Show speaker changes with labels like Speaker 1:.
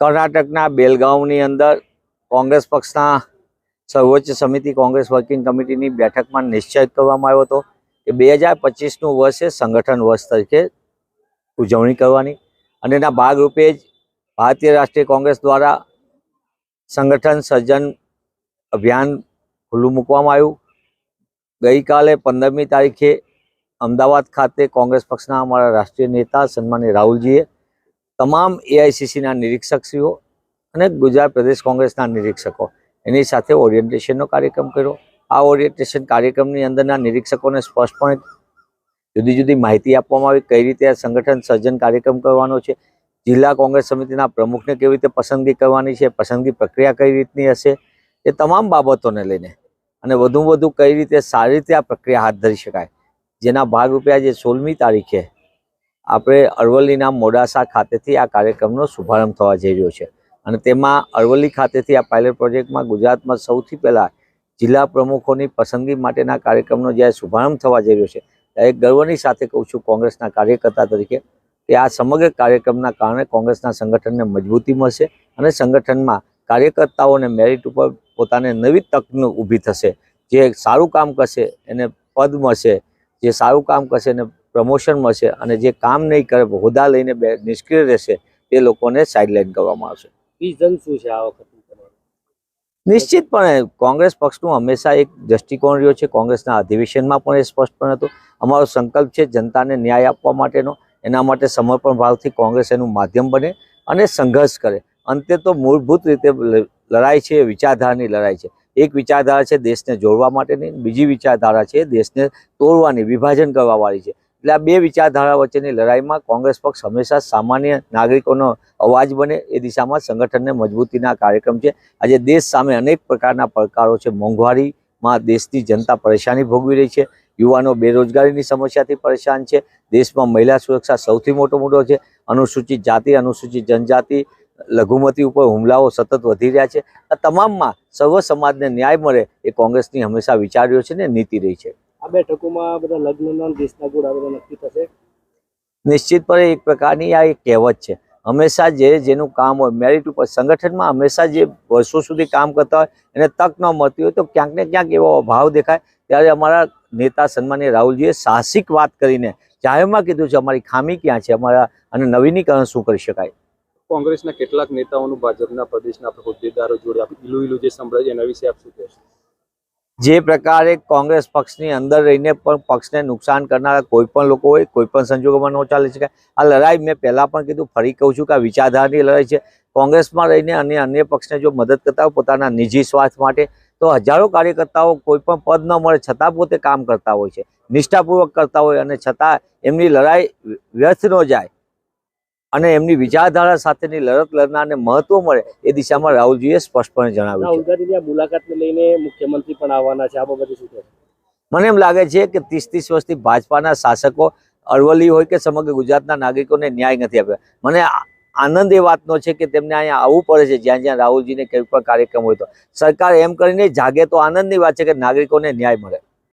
Speaker 1: કર્ણાટકના બેલગાંવની અંદર કોંગ્રેસ પક્ષના સર્વોચ્ચ સમિતિ કોંગ્રેસ વર્કિંગ કમિટીની બેઠકમાં નિશ્ચય કરવામાં આવ્યો હતો કે બે હજાર પચીસનું વર્ષ સંગઠન વર્ષ તરીકે ઉજવણી કરવાની અને એના ભાગરૂપે જ ભારતીય રાષ્ટ્રીય કોંગ્રેસ દ્વારા સંગઠન સર્જન અભિયાન ખુલ્લું મૂકવામાં આવ્યું. ગઈકાલે પંદરમી તારીખે અમદાવાદ ખાતે કોંગ્રેસ પક્ષના અમારા રાષ્ટ્રીય નેતા સન્માનીય રાહુલજીએ તમામ એઆઈસીસીના નિરીક્ષકશ્રીઓ અને ગુજરાત પ્રદેશ કોંગ્રેસના નિરીક્ષકો. એની સાથે ઓરિએન્ટેશનનો કાર્યક્રમ કર્યો. આ ઓરિએન્ટેશન કાર્યક્રમની અંદરના નિરીક્ષકોને સ્પષ્ટપણે જુદી જુદી માહિતી આપવામાં આવી, કઈ રીતે આ સંગઠન સર્જન કાર્યક્રમ કરવાનો છે, જિલ્લા કોંગ્રેસ સમિતિના પ્રમુખને કેવી રીતે પસંદગી કરવાની છે, પસંદગી પ્રક્રિયા કઈ રીતની હશે, એ તમામ બાબતોને લઈને અને વધુ વધુ કઈ રીતે સારી રીતે આ પ્રક્રિયા હાથ ધરી શકાય. જેના ભાગરૂપે આજે સોળમી તારીખે આપણે અરવલ્લીના મોડાસા ખાતેથી આ કાર્યક્રમનો શુભારંભ થવા જઈ રહ્યો છે. અને તેમાં અરવલ્લી ખાતેથી આ પાયલટ પ્રોજેક્ટમાં ગુજરાતમાં સૌથી પહેલાં જિલ્લા પ્રમુખોની પસંદગી માટેના કાર્યક્રમનો જ્યારે શુભારંભ થવા જઈ રહ્યો છે, ત્યારે ગર્વની સાથે કહું છું કોંગ્રેસના કાર્યકર્તા તરીકે કે આ સમગ્ર કાર્યક્રમના કારણે કોંગ્રેસના સંગઠનને મજબૂતી મળશે અને સંગઠનમાં કાર્યકર્તાઓને મેરિટ ઉપર પોતાને નવી તક ઊભી થશે. જે સારું કામ કરશે એને પદ મળશે, જે સારું કામ કરશે એને પ્રમોશન મળશે અને જે કામ નહીં કરે હોદ્દા લઈને બે નિષ્ક્રિય રહેશે તે લોકોને સાઇડલાઇન કરવામાં આવશે.
Speaker 2: વિઝન શું છે આ વખતે
Speaker 1: નિશ્ચિતપણે કોંગ્રેસ પક્ષનું હંમેશા એક દ્રષ્ટિકોણ રહ્યો છે. કોંગ્રેસના અધિવેશનમાં પણ એ સ્પષ્ટપણે હતું. અમારો સંકલ્પ છે જનતાને ન્યાય આપવા માટેનો. એના માટે સમર્પણ ભાવથી કોંગ્રેસ એનું માધ્યમ બને અને સંઘર્ષ કરે. અંતે તો મૂળભૂત રીતે લડાઈ છે એ વિચારધારાની લડાઈ છે. એક વિચારધારા છે દેશને જોડવા માટેની બીજી વિચારધારા છે દેશને તોડવાની વિભાજન કરવાવાળી છે. એટલે આ બે વિચારધારા વચ્ચેની લડાઈમાં કોંગ્રેસ પક્ષ હંમેશા સામાન્ય નાગરિકોનો અવાજ બને, એ દિશામાં સંગઠનને મજબૂતીના કાર્યક્રમ છે. આજે દેશ સામે અનેક પ્રકારના પડકારો છે. મોંઘવારીમાં દેશની જનતા પરેશાની ભોગવી રહી છે. યુવાનો બેરોજગારીની સમસ્યાથી પરેશાન છે. દેશમાં મહિલા સુરક્ષા સૌથી મોટો મુદ્દો છે. અનુસૂચિત જાતિ, અનુસૂચિત જનજાતિ, લઘુમતી ઉપર હુમલાઓ સતત વધી રહ્યા છે. આ તમામમાં સર્વ સમાજને ન્યાય મળે એ કોંગ્રેસની હંમેશા વિચાર્યો છે ને નીતિ રહી છે.
Speaker 2: આ બેઠકોમાં બધા લગ્નના દેશના ગુણ આ બધા નક્કી થશે?
Speaker 1: નિશ્ચિતપણે એક પ્રકારની આ એક કહેવત છે. હંમેશા જે જેનું કામ હોય મેરિટ ઉપર સંગઠનમાં હંમેશા જે વર્ષો સુધી કામ કરતા હોય એને તક ન મળતી હોય તો ક્યાંક ને ક્યાંક એવો અભાવ દેખાય. ત્યારે અમારા નેતા સન્માનીય રાહુલજીએ સાહસિક વાત કરીને જાહેરમાં કીધું છે અમારી ખામી ક્યાં છે? અમારા અને નવીનીકરણ શું કરી શકાય?
Speaker 3: કોંગ્રેસના કેટલાક નેતાઓનું ભાજપના પ્રદેશના હોદ્દેદારો જોડે ઈલું ઈલું જે સંભળાય એના વિશે આપ શું કહેશો?
Speaker 1: જે પ્રકારે કોંગ્રેસ પક્ષની અંદર રહીને પણ પક્ષને નુકસાન કરનારા કોઈ પણ લોકો હોય, કોઈ પણ સંજોગોમાં ન ચાલી શકે. આ લડાઈ મેં પહેલાં પણ કીધું, ફરી કહું છું કે આ વિચારધારાની લડાઈ છે. કોંગ્રેસમાં રહીને અને અન્ય પક્ષને જો મદદ કરતા હોય, પોતાના નિજી સ્વાર્થ માટે, તો હજારો કાર્યકર્તાઓ કોઈ પણ પદ ન મળે, છતાં પોતે કામ કરતા હોય છે. નિષ્ઠાપૂર્વક કરતા હોય અને છતાં એમની લડાઈ વ્યર્થ ન જાય. અને એમની વિચારધારા સાથેની લડત લડનારને મહત્વ મળે એ દિશામાં રાહુલજીએ સ્પષ્ટપણે જણાવ્યું
Speaker 2: મુલાકાતને લઈને મુખ્યમંત્રી પણ આવવાના છે. આ બાબતે શું
Speaker 1: મને એમ લાગે છે કે ત્રીસ ત્રીસ વર્ષથી ભાજપાના શાસકો અરવલ્લી હોય કે સમગ્ર ગુજરાતના નાગરિકોને ન્યાય નથી આપ્યો. મને આનંદ એ વાતનો છે કે તેમને અહીંયા આવવું પડે છે જ્યાં જ્યાં રાહુલજીને કોઈ પણ કાર્યક્રમ હોય તો. સરકાર એમ કરીને જાગે તો આનંદની વાત છે કે નાગરિકોને ન્યાય મળે.